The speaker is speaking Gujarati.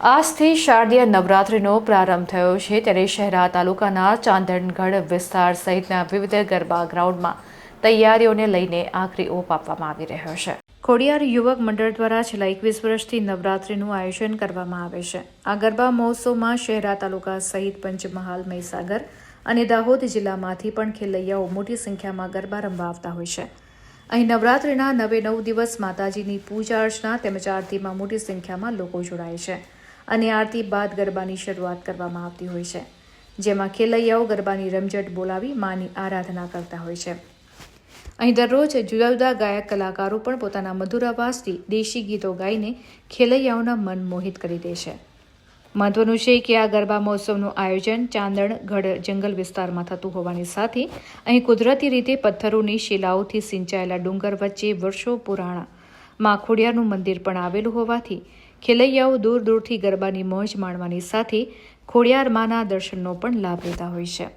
આજથી શારદીય નવરાત્રિનો પ્રારંભ થયો છે. ત્યારે શહેરા તાલુકાના ચાંદણગઢ વિસ્તાર સહિતના વિવિધ ગરબા ગ્રાઉન્ડમાં તૈયારીઓને લઈને આખરી ઓપ આપવામાં આવી રહ્યો છે. ખોડિયાર યુવક મંડળ દ્વારા છેલ્લા એકવીસ વર્ષથી નવરાત્રિનું આયોજન કરવામાં આવે છે. આ ગરબા મહોત્સવમાં શહેરા તાલુકા સહિત પંચમહાલ, મહીસાગર અને દાહોદ જિલ્લામાંથી પણ ખેલૈયાઓ મોટી સંખ્યામાં ગરબા રમવા આવતા હોય છે. અહીં નવરાત્રિના નવે નવ દિવસ માતાજીની પૂજા અર્ચના તેમજ આરતીમાં મોટી સંખ્યામાં લોકો જોડાય છે. અને આરતી બાદ ગરબાની શરૂઆત કરવામાં આવતી હોય છે, જેમાં ખેલૈયાઓ ગરબાની રમઝટ બોલાવી માની આરાધના કરતા હોય છે. અહીં દરરોજ જુદા જુદા ગાયક કલાકારો પણ પોતાના મધુર અવાજથી દેશી ગીતો ગાઈને ખેલૈયાઓના મન મોહિત કરી દે છે. મહત્વનું છે કે આ ગરબા મહોત્સવનું આયોજન ચાંદણગઢ જંગલ વિસ્તારમાં થતું હોવાની સાથે અહીં કુદરતી રીતે પથ્થરોની શિલાઓથી સિંચાયેલા ડુંગર વચ્ચે વર્ષો પુરાણા માં ખોડિયારનું મંદિર પણ આવેલું હોવાથી ખેલૈયાઓ દૂર દૂરથી ગરબાની મોજ માણવાની સાથે ખોડિયાર માના દર્શનનો પણ લાભ લેતા હોય છે.